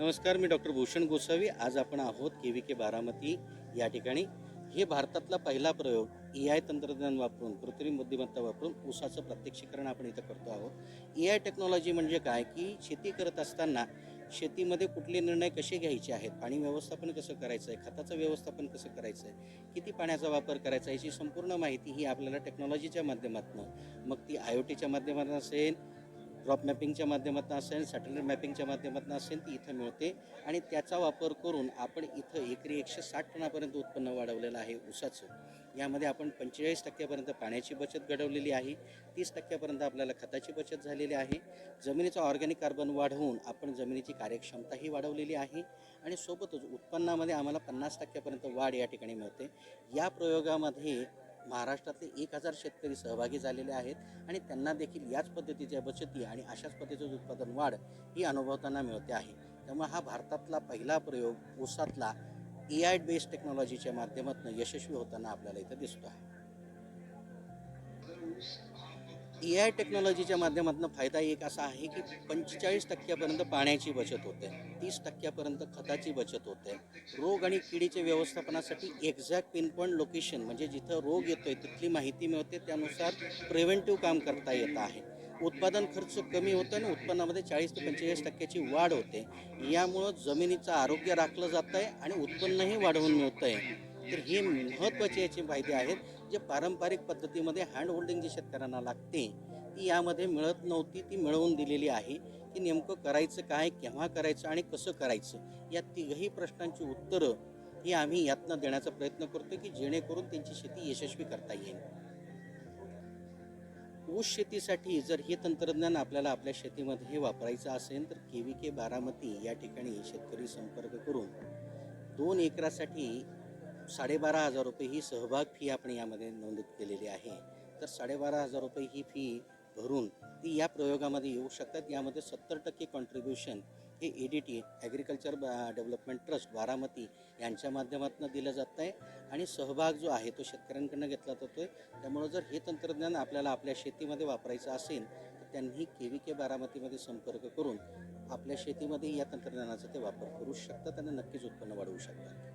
नमस्कार मी डॉक्टर भूषण गोसावी. आज आपण आहोत के व्ही के बारामती या ठिकाणी. हे भारतातला पहिला प्रयोग ए आय तंत्रज्ञान वापरून कृत्रिम बुद्धिमत्ता वापरून ऊसाचं प्रत्यक्षीकरण आपण इथं करतो आहोत. ए आय टेक्नॉलॉजी म्हणजे काय? की शेती करत असताना शेतीमध्ये कुठले निर्णय कसे घ्यायचे आहेत? पाणी व्यवस्थापन कसं करायचं आहे खताचं व्यवस्थापन कसं करायचं आहे किती पाण्याचा वापर करायचा? याची संपूर्ण माहिती ही आपल्याला टेक्नॉलॉजीच्या माध्यमातून मग ती आय ओ टीच्या माध्यमातून असेल ड्रॉप मॅपिंगच्या माध्यमातून असेल सॅटेलाईट मॅपिंगच्या माध्यमातून असेल ती इथं मिळते. आणि त्याचा वापर करून आपण इथं एकरी एकशे साठ टनापर्यंत उत्पन्न वाढवलेलं आहे ऊसाचं. यामध्ये आपण पंचेचाळीस टक्क्यापर्यंत पाण्याची बचत घडवलेली आहे. तीस टक्क्यापर्यंत आपल्याला खताची बचत झालेली आहे. जमिनीचा ऑर्गॅनिक कार्बन वाढवून आपण जमिनीची कार्यक्षमताही वाढवलेली आहे. आणि सोबतच उत्पन्नामध्ये आम्हाला पन्नास टक्क्यापर्यंत वाढ या ठिकाणी मिळते. या प्रयोगामध्ये महाराष्ट्रातले एक हजार शेतकरी सहभागी झालेले आहेत आणि त्यांना देखील याच पद्धतीच्या बचती आणि अशाच पद्धतीचं उत्पादन वाढ ही अनुभवताना मिळते आहे. त्यामुळे हा भारतातला पहिला प्रयोग ऊसातला ए आय बेस्ड टेक्नॉलॉजीच्या माध्यमातून यशस्वी होताना आपल्याला इथं दिसतो आहे. ए आय टेक्नॉलॉजीच्या माध्यमातून फायदा एक असा आहे की पंचेचाळीस टक्क्यापर्यंत पाण्याची बचत होते. तीस टक्क्यापर्यंत खताची बचत होते. रोग आणि किडीच्या व्यवस्थापनासाठी एक्झॅक्ट पिनपॉईंट लोकेशन म्हणजे जिथं रोग येतोय तिथली माहिती मिळते त्यानुसार प्रिव्हेंटिव्ह काम करता येत आहे. उत्पादन खर्च कमी होतं आणि उत्पन्नामध्ये चाळीस ते पंचेचाळीस टक्क्याची वाढ होते. यामुळं जमिनीचं आरोग्य राखलं जातं आहे आणि उत्पन्नही वाढवून मिळतं आहे तर ही महत्त्वाचे याचे फायदे आहेत जे पारंपरिक पद्धतीमध्ये हँड होल्डिंग जी शेतकऱ्यांना लागते ती यामध्ये मिळत नव्हती ती मिळवून दिलेली आहे. की नेमकं करायचं काय केव्हा करायचं आणि कसं करायचं या तिघही प्रश्नांची उत्तरं ही आम्ही यातनं देण्याचा प्रयत्न करतो की जेणेकरून त्यांची शेती यशस्वी करता येईल. ऊस शेतीसाठी जर हे तंत्रज्ञान आपल्याला आपल्या शेतीमध्ये वापरायचं असेल तर के व्ही के बारामती या ठिकाणी शेतकरी संपर्क करून दोन एकरासाठी साडेबारा हजार रुपये ही सहभाग फी आपण यामध्ये नोंदणी केलेली आहे. तर साडेबारा हजार रुपये ही फी भरून ती या प्रयोगामध्ये येऊ शकतात. यामध्ये सत्तर टक्के कॉन्ट्रीब्युशन हे A D T agriculture development trust Baramati यांच्या माध्यमातून दिलं जात आहे. आणि सहभाग जो आहे तो शेतकऱ्यांकडनं घेतला जातो आहे त्यामुळं जर हे तंत्रज्ञान आपल्याला आपल्या शेतीमध्ये वापरायचं असेल तर त्यांनी के व्ही के बारामतीमध्ये संपर्क करून आपल्या शेतीमध्ये या तंत्रज्ञानाचा ते वापर करू शकतात आणि नक्कीच उत्पन्न वाढवू शकतात.